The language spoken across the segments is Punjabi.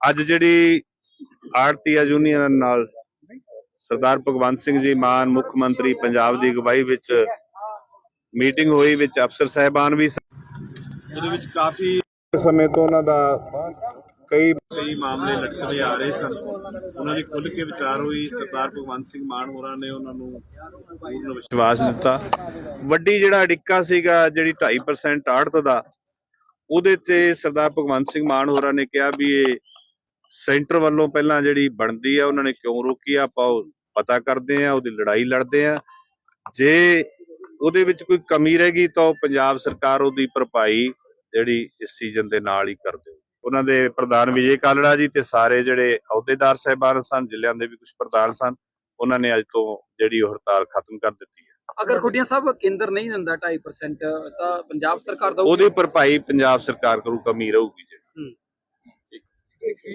ਅੱਜ ਜਿਹੜੀ ਆੜਤੀਆ ਯੂਨੀਅਨ ਨਾਲ ਸਰਦਾਰ ਭਗਵੰਤ ਸਿੰਘ ਜੀ ਮਾਨ ਮੁੱਖ ਮੰਤਰੀ ਪੰਜਾਬ ਦੀ ਅਗਵਾਈ ਵਿੱਚ ਮੀਟਿੰਗ ਹੋਈ ਵਿੱਚ ਅਫਸਰ ਸਾਹਿਬਾਨ ਵੀ ਸਨ। ਉਹਦੇ ਵਿੱਚ ਕਾਫੀ ਸਮੇਂ ਤੋਂ ਉਹਨਾਂ ਦਾ ਕਈ ਕਈ ਮਾਮਲੇ ਲਟਕਦੇ ਆ ਰਹੇ ਸਨ ਉਹਨਾਂ ਦੀ ਖੁੱਲ੍ਹ ਕੇ ਵਿਚਾਰ ਹੋਈ ਸਰਦਾਰ ਭਗਵੰਤ ਸਿੰਘ ਮਾਨ ਹੋਰਾਂ ਨੇ ਉਹਨਾਂ ਨੂੰ ਪੂਰਨ ਵਿਸ਼ਵਾਸ ਦਿੱਤਾ ਵੱਡੀ ਜਿਹੜਾ ਅੜਿੱਕਾ ਸੀਗਾ ਜਿਹੜੀ 2.5% ਆੜਤ ਦਾ ਉਹਦੇ ਤੇ ਸਰਦਾਰ ਭਗਵੰਤ ਸਿੰਘ ਮਾਨ ਹੋਰਾਂ ਨੇ ਕਿਹਾ ਵੀ ਇਹ ਸੈਂਟਰ ਵੱਲੋਂ ਪਹਿਲਾਂ ਜਿਹੜੀ ਬਣਦੀ ਆ ਉਹਨਾਂ ਨੇ ਕਿਉਂ ਰੋਕੀ ਆ? ਆਪਾਂ ਪਤਾ ਕਰਦੇ ਆ ਉਹਦੀ ਲੜਾਈ ਲੜਦੇ ਆ। ਜੇ ਉਹਦੇ ਵਿੱਚ ਕੋਈ ਕਮੀ ਰਹਿ ਗਈ ਤਾਂ ਪੰਜਾਬ ਸਰਕਾਰ ਉਹਦੀ ਭਰਪਾਈ ਜਿਹੜੀ ਇਸ ਸੀਜ਼ਨ ਦੇ ਨਾਲ ਹੀ ਕਰ ਦਿਓ। ਉਹਨਾਂ ਦੇ ਪ੍ਰਧਾਨ ਵਿਜੇ ਕਾਲੜਾ ਜੀ ਤੇ ਸਾਰੇ ਜਿਹੜੇ ਅਹੁਦੇਦਾਰ ਸਹਿਬਾਨ ਸਨ ਜ਼ਿਲ੍ਹਿਆਂ ਦੇ ਵੀ ਕੁਝ ਪ੍ਰਧਾਨ ਸਨ ਉਹਨਾਂ ਨੇ ਅੱਜ ਤੋਂ ਜਿਹੜੀ ਉਹ ਹੜਤਾਲ ਖਤਮ ਕਰ ਦਿੱਤੀ ਹੈ। ਅਗਰ ਖੁੱਡੀਆਂ ਸਾਹਿਬ ਕੇਂਦਰ ਨਹੀਂ ਦਿੰਦਾ 2.5% ਤਾਂ ਪੰਜਾਬ ਸਰਕਾਰ ਦਾ ਉਹਦੀ ਭਰਪਾਈ ਪੰਜਾਬ ਸਰਕਾਰ ਕਰੂ ਕਮੀ ਰਹੂਗੀ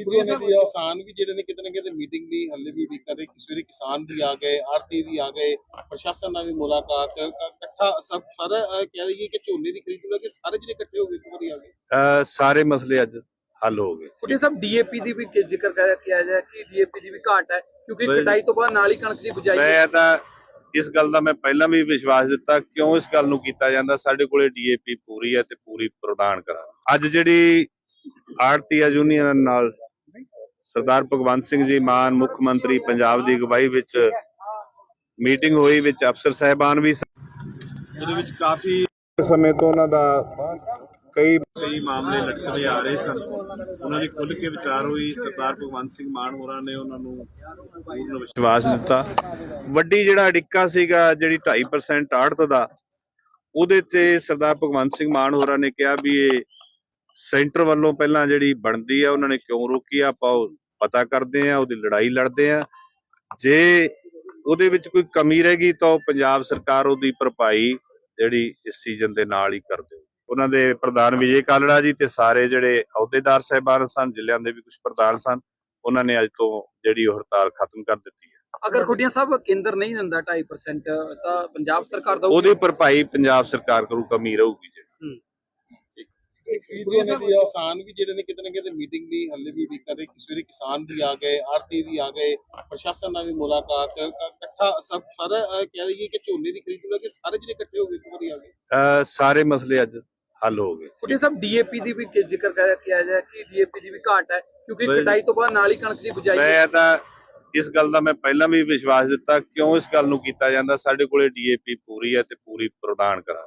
ਕਿਸਾਨ ਵੀ ਜਿਹੜੇ ਨੇ ਕਿਤੇ ਨਾ ਕਿਤੇ ਮੀਟਿੰਗ ਦੀ ਹੱਲੇ ਵੀ ਉਡੀਕ ਕਰ ਰਹੇ ਸਵੇਰੇ ਕਿਸਾਨ ਵੀ ਆ ਗਏ ਆੜਤੀ ਵੀ ਆ ਗਏ ਪ੍ਰਸ਼ਾਸਨ ਨਾਲ ਵੀ ਮੁਲਾਕਾਤ ਕ- ਇਕੱਠਾ ਸਭ ਸਾਰਾ ਕਹਿ ਦਈਏ ਕਿ ਝੋਨੇ ਦੀ ਖਰੀਦ ਨੂੰ ਕੇ ਸਾਰੇ ਜਿਹੜੇ ਇਕੱਠੇ ਹੋ ਗਏ ਇੱਕ ਵਾਰੀ ਆ ਗਏ। ਸਾਰੇ ਮਸਲੇ ਅੱਜ ਹੱਲ ਹੋ ਗਏ। ਖੁੱਡੀਆਂ ਸਾਹਿਬ ਡੀਏਪੀ ਦੀ ਵੀ ਕਿ- ਜ਼ਿਕਰ ਕਰ ਕਿਹਾ ਜਾਏ ਕਿ ਡੀਏਪੀ ਦੀ ਵੀ ਘਾਟ ਹੈ ਕਿਉਂਕਿ ਕਟਾਈ ਤੋਂ ਬਾਅਦ ਨਾਲ ਹੀ ਕਣਕ ਦੀ ਬਿਜਾਈ ਮੈਂ ਤਾਂ ਇਸ ਗੱਲ ਦਾ ਮੈਂ ਪਹਿਲਾਂ ਵੀ ਵਿਸ਼ਵਾਸ ਦਿੱਤਾ ਕਿਉਂ ਇਸ ਗੱਲ ਨੂੰ ਕੀਤਾ ਜਾਂਦਾ ਸਾਡੇ ਕੋਲੇ ਡੀਏਪੀ ਪੂਰੀ ਹੈ ਤੇ ਪੂਰੀ ਪ੍ਰਦਾਨ ਕਰਾਂ ਅੱਜ ਜਿਹੜੀ ਆੜਤੀਆ ਯੂਨੀਅਨ ਨਾਲ ਸਰਦਾਰ ਭਗਵੰਤ ਸਿੰਘ ਜੀ ਮਾਨ ਮੁੱਖ ਮੰਤਰੀ ਪੰਜਾਬ ਦੀ ਅਗਵਾਈ ਵਿੱਚ ਮੀਟਿੰਗ ਹੋਈ ਵਿੱਚ ਅਫਸਰ ਸਾਹਿਬਾਨ ਵੀ। ਉਹਦੇ ਵਿੱਚ ਕਾਫੀ ਸਮੇਂ ਤੋਂ ਉਹਨਾਂ ਦਾ ਕਈ ਕਈ ਮਾਮਲੇ ਲਟਕਦੇ ਆ ਰਹੇ ਸਨ। ਉਹਨਾਂ ਦੀ ਖੁੱਲ੍ਹ ਕੇ ਵਿਚਾਰ ਹੋਈ। ਸਰਦਾਰ ਭਗਵੰਤ ਸਿੰਘ ਮਾਨ ਹੋਰਾਂ ਨੇ ਉਹਨਾਂ ਨੂੰ ਪੂਰਨ ਵਿਸ਼ਵਾਸ ਦਿੱਤਾ। ਵੱਡੀ ਜਿਹੜਾ ਅੜਿੱਕਾ ਸੀਗਾ ਜਿਹੜੀ 2.5% ਆੜਤ ਦਾ ਉਹਦੇ ਤੇ ਸਰਦਾਰ ਭਗਵੰਤ ਸਿੰਘ ਮਾਨ ਹੋਰਾਂ ਨੇ ਕਿਹਾ ਵੀ ਇਹ ਸੈਂਟਰ ਵੱਲੋਂ ਪਹਿਲਾਂ ਜਿਹੜੀ ਬਣਦੀ ਆ ਉਹਨਾਂ ਨੇ ਕਿਉਂ ਰੋਕੀ ਆ? ਆਪਾਂ ਪਤਾ ਕਰਦੇ ਆ ਉਹਦੀ ਲੜਾਈ ਲੜਦੇ ਆ। ਜੇ ਉਹਦੇ ਵਿੱਚ ਕੋਈ ਕਮੀ ਰਹਿ ਗਈ ਤਾਂ ਪੰਜਾਬ ਸਰਕਾਰ ਉਹਦੀ ਭਰਪਾਈ ਜਿਹੜੀ ਇਸ ਸੀਜ਼ਨ ਦੇ ਨਾਲ ਹੀ ਕਰ ਦਿਓ ਉਹਨਾਂ ਦੇ ਪ੍ਰਧਾਨ ਵਿਜੇ ਕਾਲੜਾ ਜੀ ਤੇ ਸਾਰੇ ਜਿਹੜੇ ਅਹੁਦੇਦਾਰ ਸਹਿਬਾਨ ਸਨ ਜ਼ਿਲ੍ਹਿਆਂ ਦੇ ਵੀ ਕੁਝ ਪ੍ਰਧਾਨ ਸਨ ਉਹਨਾਂ ਨੇ ਅੱਜ ਤੋਂ ਜਿਹੜੀ ਉਹ ਹੜਤਾਲ ਖਤਮ ਕਰ ਦਿੱਤੀ ਹੈ। ਅਗਰ ਖੁੱਡੀਆਂ ਸਾਹਿਬ ਕੇਂਦਰ ਨਹੀਂ ਦਿੰਦਾ 2.5% ਤਾਂ ਪੰਜਾਬ ਸਰਕਾਰ ਦਾ ਉਹਦੀ ਭਰਪਾਈ ਪੰਜਾਬ ਸਰਕਾਰ ਕਰੂ ਕਮੀ ਰਹੂਗੀ ਜਿਹੜੀ। ਜਿਹੜੇ ਨੇ ਕਿਸਾਨ ਵੀ ਜਿਹੜੇ ਨੇ ਕਿਤੇ ਨਾ ਕਿਤੇ ਮੀਟਿੰਗ ਦੀ ਹੱਲੇ ਵੀ ਉਡੀਕ ਕਰ ਰਹੇ। ਸਵੇਰੇ ਕਿਸਾਨ ਵੀ ਆ ਗਏ ਆੜਤੀ ਵੀ ਆ ਗਏ ਪ੍ਰਸ਼ਾਸਨ ਨਾਲ ਵੀ ਮੁਲਾਕਾਤ ਕ- ਇਕੱਠਾ ਸਭ ਸਾਰਾ ਕਹਿ ਦਈਏ ਕਿ ਝੋਨੇ ਦੀ ਖਰੀਦ ਨੂੰ ਲੈ ਕੇ ਸਾਰੇ ਜਿਹੜੇ ਇਕੱਠੇ ਹੋ ਗਏ ਇੱਕ ਵਾਰੀ ਆ ਗਏ। ਸਾਰੇ ਮਸਲੇ ਅੱਜ ਹੱਲ ਹੋ ਗਏ। ਖੁੱਡੀਆਂ ਸਾਹਿਬ ਡੀਏਪੀ ਦੀ ਵੀ ਕਿ- ਜ਼ਿਕਰ ਕਰ ਕਿਹਾ ਜਾਏ ਕਿ ਡੀਏਪੀ ਦੀ ਵੀ ਘਾਟ ਹੈ ਕਿਉਂਕਿ ਕਟਾਈ ਤੋਂ ਬਾਅਦ ਨਾਲ ਹੀ ਕਣਕ ਦੀ ਬਿਜਾਈ ਮੈਂ ਤਾਂ ਇਸ ਗੱਲ ਦਾ ਮੈਂ ਪਹਿਲਾਂ ਵੀ ਵਿਸ਼ਵਾਸ ਦਿੱਤਾ ਕਿਉਂ ਇਸ ਗੱਲ ਨੂੰ ਕੀਤਾ ਜਾਂਦਾ? ਸਾਡੇ ਕੋਲੇ ਡੀਏਪੀ ਪੂਰੀ ਹੈ ਤੇ ਪੂਰੀ ਪ੍ਰਦਾਨ ਕਰਾਂ